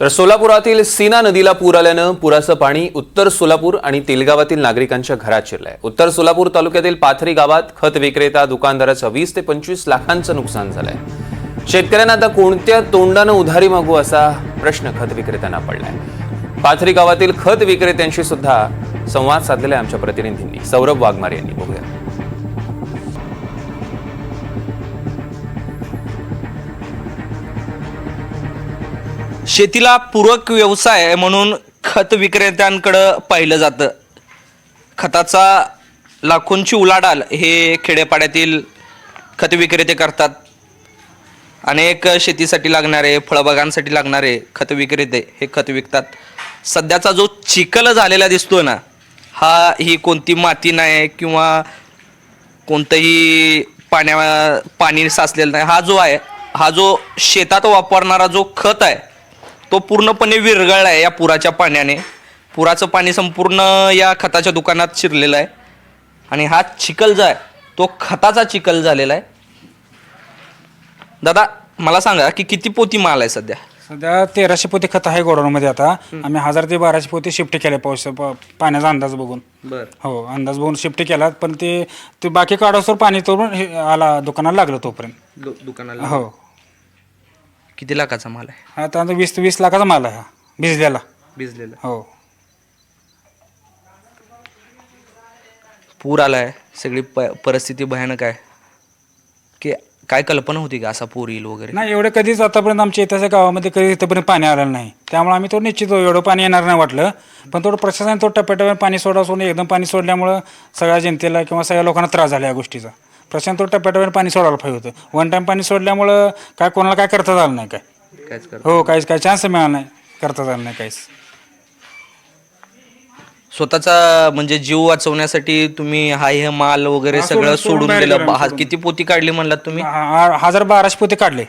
तर सोलापुरातील सीना नदीला पूर आल्यानं पुराचं पाणी उत्तर सोलापूर आणि तेलगावातील नागरिकांच्या घरात शिरलंय. उत्तर सोलापूर तालुक्यातील पाथरी गावात खत विक्रेता दुकानदाराचं वीस ते पंचवीस लाखांचं नुकसान झालंय. शेतकऱ्यांना आता कोणत्या तोंडानं उधारी मागू असा प्रश्न खत विक्रेत्यांना पडलाय. पाथरी गावातील खत विक्रेत्यांशी सुद्धा संवाद साधलेला आहे आमच्या प्रतिनिधींनी. सौरभ वाघमारे यांनी. बघूया. शेतीला पूरक व्यवसाय म्हणून खत विक्रेत्यांकडं पाहिलं जातं. खताचा लाखोंची उलाढाल हे खेडेपाड्यातील खत विक्रेते करतात. अनेक शेतीसाठी लागणारे फळबागांसाठी लागणारे खत विक्रेते हे खत विकतात. सध्याचा जो चिखल झालेला दिसतो ना हा ही कोणती माती नाही किंवा कोणतंही पाण्या पाणी साचलेलं नाही. हा जो आहे हा जो शेतात वापरणारा जो खत आहे तो पूर्णपणे विरघळला आहे या पुराच्या पाण्याने. पुराचं पाणी संपूर्ण या खताच्या दुकानात शिरलेलं आहे. आणि हा चिखल जो आहे तो खताचा चिखल झालेला आहे. दादा मला सांगा की किती पोती माल आहे सध्या? सध्या तेराशे पोते खत आहे गोडाऊनमध्ये आता. आम्ही हजार ते बाराशे पोते शिफ्ट केले पाऊस प- पाण्याचा अंदाज बघून. बर. हो अंदाज बघून शिफ्ट केला पण ते ते बाकी काढासवर पाणी तोडून आला दुकानाला लागलं तोपर्यंत. दुकानाला हो. किती लाखाचा माल आहे? आता आता वीस वीस लाखाचा माल आहे हा भिजलेला. भिजलेला. हो. पूर आलाय सगळी प परिस्थिती भयानक आहे. की काय कल्पना होती का असा पूर येईल वगैरे? नाही एवढं कधीच आतापर्यंत आमच्या इथच्या गावामध्ये कधी इथंपर्यंत पाणी आलेलं नाही. त्यामुळे आम्ही तो निश्चित एवढं पाणी येणार नाही वाटलं. पण थोडं प्रशासन तो टप्प्याटप्प्याने पाणी सोडा सोडून एकदम पाणी सोडल्यामुळं सगळ्या जनतेला किंवा सगळ्या लोकांना त्रास झाला या गोष्टीचा. प्रशासन तो टप्प्याटप्प्याने पाणी सोडायला पाहिजे होतं. वन टाईम पाणी सोडल्यामुळं काय कोणाला काय करता आलं नाही काय? कर हो काहीच काय चान्स मिळाला नाही. करता आलं नाही काहीच. स्वतःचा म्हणजे जीव वाचवण्यासाठी तुम्ही हा हे माल वगैरे हा, सगळं सोडून- सोडून सोडून बाहेर दिलं. गेलो बा- आम्ही हा. किती पोती काढली म्हणलात तुम्ही? हा- हजार बाराशे पोते काढले.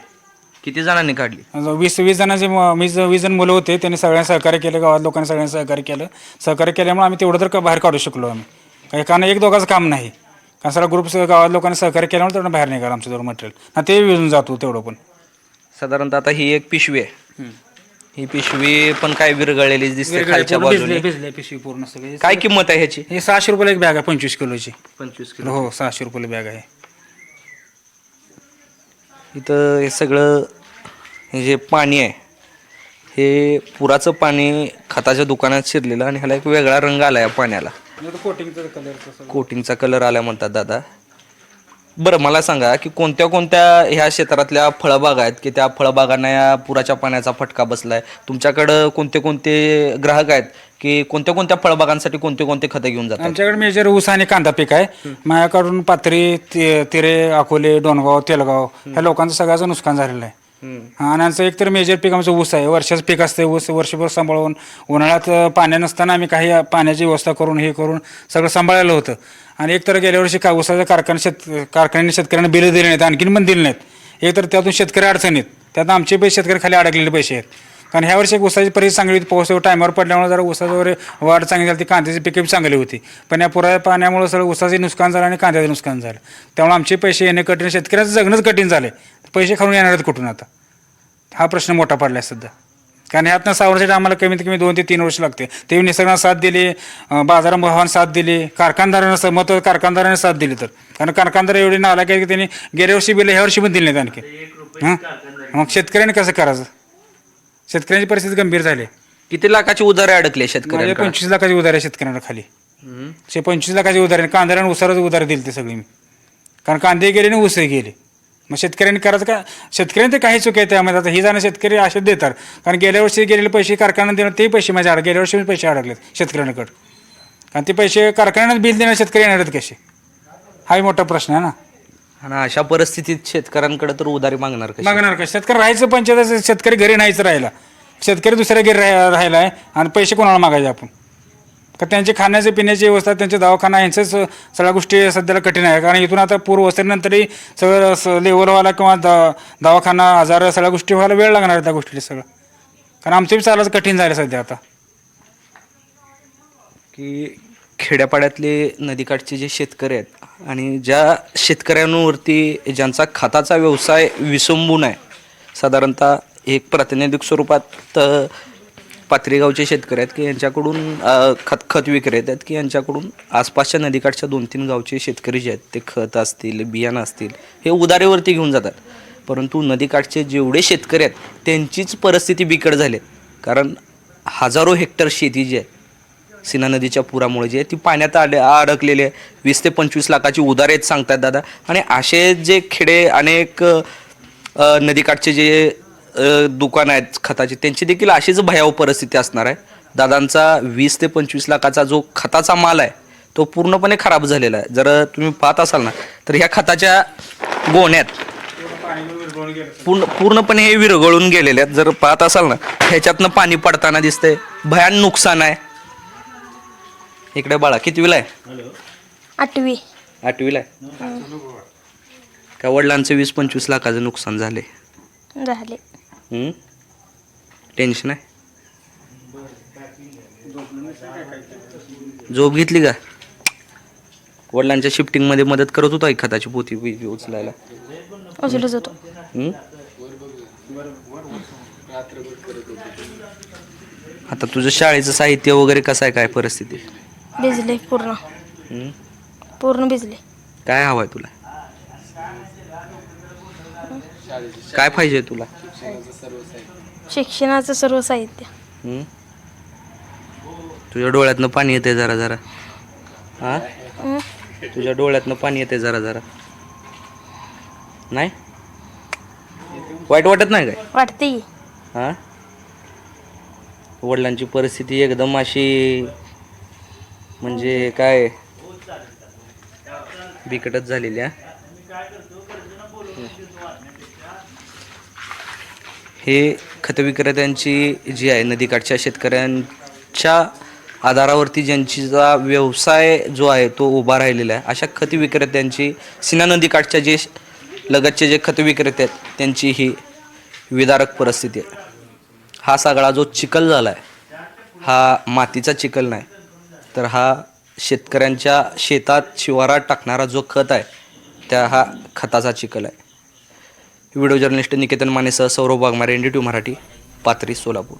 किती जणांनी काढली? वीस वीस जणांचे म- वीस वीस जण मुलं होते त्यांनी सगळ्यांनी सहकार्य केलं गावात लोकांनी सगळ्यांनी सहकार्य केलं. सहकार्य केल्यामुळे आम्ही तेवढं तर का- बाहेर काढू शकलो आम्ही. काही कारण एक दोघांचं काम नाही. कारण सगळा ग्रुप गावात लोकांनी सहकार्य केल्यामुळे तेवढं बाहेर निघालं आमचं तेवढं मटेरियल ना ते विजून जातो तेवढं पण. साधारणतः आता ही एक पिशवी आहे. ही पिशवी पण काय विरघळलेली दिसते खालच्या बाजूने. भिजले पिशवी पूर्ण सगळे. काय किंमत आहे ह्याची? हे सहाशे रुपयाला एक बॅग आहे पंचवीस किलोची. पंचवीस हो सहाशे रुपयाला बॅग आहे. इथं हे सगळं हे जे पाणी आहे हे पुराचं पाणी खताच्या दुकानात शिरलेलं आणि ह्याला एक वेगळा रंग आला या पाण्याला. कोटिंगचा कलर कोटिंगचा कलर आला म्हणतात दादा. बरं मला सांगा की कोणत्या कोणत्या ह्या क्षेत्रातल्या फळबागा आहेत की त्या फळबागांना या पुराच्या पाण्याचा फटका बसलाय? तुमच्याकडं कोणते कोणते ग्राहक आहेत की कोणत्या कोणत्या फळबागांसाठी कोणते कोणते खतं घेऊन जातात? आमच्याकडे मेजर ऊस आणि कांदा पीक आहे. माझ्याकडून पाथरी ति- तिरे अकोले डोणगाव तेलगाव ह्या लोकांचं सगळ्याचं नुकसान झालेलं आहे. आणि आमचं एकतर मेजर पीक आमचं ऊस आहे. वर्षाचं पीक असते ऊस. वर्षभर सांभाळून उन्हाळ्यात पाण्या नसताना आम्ही काही पाण्याची व्यवस्था करून हे करून सगळं सांभाळलं होतं. आणि एकतर गेल्या वर्षी का ऊसाच्या कारखाना शेत कारखान्याने शेतकऱ्यांना बिलं दिले नाहीत आणखीन पण दिले नाहीत. एकतर त्यातून शेतकरी अडचणीत. त्यात आमचे पैसे शेतकरी खाली अडकलेले पैसे आहेत. कारण ह्या वर्षी ऊसाची परिस्थिती चांगली होती. पाऊस टायमावर पडल्यामुळे जरा ऊसाचं वगैरे वाढ चांगली झाली ती कांद्याची पिके चांगली होती. पण या पुराच्या पाण्यामुळे सगळं ऊसाचे नुकसान झालं आणि कांद्याचे नुकसान झालं. त्यामुळे आमचे पैसे येणे कठीण शेतकऱ्याचं जगणंच कठीण झाले पैसे खाऊन येणार आहेत कुठून आता? हा प्रश्न मोठा पडला आहे सध्या. कारण ह्यातनं सावरण्यासाठी आम्हाला कमीत कमी दोन ते तीन वर्ष लागते. ते निसर्गानं साथ दिली बाजाराभावानं साथ दिली कारखानदारानं स- महत्त्व कारखानदाराने साथ दिली तर. कारण कारखानदार एवढे नाला की त्यांनी गेल्या वर्षी बिल ह्या वर्षी पण दिले नाहीत आणखी. हां? मग शेतकऱ्यांनी कसं करायचं? शेतकऱ्यांची परिस्थिती गंभीर झाली. किती लाखाची उधारे अडकले माझे शेतकऱ्यांकडे? पंचवीस लाखाची उधार आहे शेतकऱ्यांना खाली. शे पंचवीस लाखाची उधार आहे कांद्याला उसाराच उधार दिली ते सगळी मी. कारण कांदे गेले आणि ऊसही गेले. मग शेतकऱ्यांनी करायचं का शेतकऱ्यांनी ते काही चूक आहे त्यामध्ये. आता ही जाणं शेतकरी असे देतात. कारण गेल्या वर्षी गेलेले पैसे कारखान्यात देणं ते पैसे माझ्या अडक गेल्या वर्षी पैसे अडकलेत शेतकऱ्यांकडे. कारण ते पैसे कारखान्यात बिल देणार शेतकरी येणार आहेत कसे? हाही मोठा प्रश्न आहे ना. आणि अशा परिस्थितीत शेतकऱ्यांकडे तर उधारी मागणार कशी? मागणार का शेतकरी राहायचं पंचायत शेतकरी घरी नाहीच राहिला. शेतकरी दुसऱ्या घरी राह राहिला आहे आणि पैसे कोणाला मागायचे आपण? का त्यांची खाण्याची पिण्याची व्यवस्था त्यांचे दवाखाना यांचंच सगळ्या गोष्टी सध्याला कठीण आहे. कारण इथून आता पूर ओसरल्यानंतरही सगळं लेवल व्हायला किंवा द दवाखाना आजार सगळ्या गोष्टी व्हायला वेळ लागणार आहे त्या गोष्टी सगळं. कारण आमचं बी चालायचं कठीण झालं सध्या आता. की खेड्यापाड्यातले नदीकाठचे जे शेतकरी आहेत आणि ज्या शेतकऱ्यांवरती ज्यांचा खताचा व्यवसाय विसंबून आहे साधारणतः एक प्रातिनिधिक स्वरूपात अ, शेतकरी आहेत की यांच्याकडून खत खत विक्रेत आहेत की यांच्याकडून आसपासच्या नदीकाठच्या दोन तीन गावचे शेतकरी जे आहेत ते खत असतील बियाणं असतील हे उदारीवरती घेऊन जातात परंतु नदीकाठचे जेवढे शेतकरी आहेत त्यांचीच परिस्थिती बिकट झाली आहे. कारण हजारो हेक्टर शेती जी आहे सीना नदीच्या पुरामुळे जे ती पाण्यात आले अडकलेली आहे. वीस ते पंचवीस लाखाची उदार आहेत सांगतात दादा. आणि असे जे खेडे अनेक नदीकाठचे जे दुकान आहेत खताचे त्यांची देखील अशीच भयावह परिस्थिती असणार आहे. दादांचा वीस ते पंचवीस लाखाचा जो खताचा माल आहे तो पूर्णपणे खराब झालेला आहे. जर तुम्ही पाहत असाल ना तर ह्या खताच्या गोण्यात पूर्ण पूर्णपणे हे विरघळून गेलेले आहेत. जर पाहत असाल ना ह्याच्यातनं पाणी पडताना दिसतंय. भयान नुकसान आहे. इकडे बाळा कितवीला आहे? आठवी. आठवीला आहे? का वडिलांचं वीस पंचवीस लाखाचं नुकसान झाले? झाले. टेन्शन आहे? झोप घेतली का? वडिलांच्या शिफ्टिंगमध्ये मदत करत होता खताची पोती बिती उचलायला? उचलत जातो हम्म? आता तुझं शाळेचं साहित्य वगैरे कसं आहे? काय परिस्थिती? भिजले पूर्ण. हम्म? पूर्ण भिजले. काय हवं आहे तुला? काय पाहिजे तुला? शिक्षणाचं सर्व साहित्य. हम्म? तुझ्या डोळ्यातनं पाणी येते जरा जरा. हा? हं? तुझ्या डोळ्यातनं पाणी येते जरा जरा. नाही? वाईट वाटत नाही काय? वाटते की हा? वडिलांची परिस्थिती एकदम अशी म्हणजे काय? बिकटच झालेली आहे हे खत विक्रेत्यांची जी आहे नदीकाठच्या शेतकऱ्यांच्या आधारावरती ज्यांचा व्यवसाय जो आहे तो उभा राहिलेला आहे. अशा खत विक्रेत्यांची सिन्हा नदीकाठच्या जे लगतचे जे खत विक्रेते आहेत त्यांची ही विदारक परिस्थिती आहे. हा सगळा जो चिखल झाला आहे हा मातीचा चिखल नाही. तर हा शेतकऱ्यांच्या शेतात शिवारात टाकणारा जो खत आहे त्या हा खताचा चिखल आहे. Video journalist Niketan मानेसह Saurabh Waghmare N D T Marathi Pathri Solapur.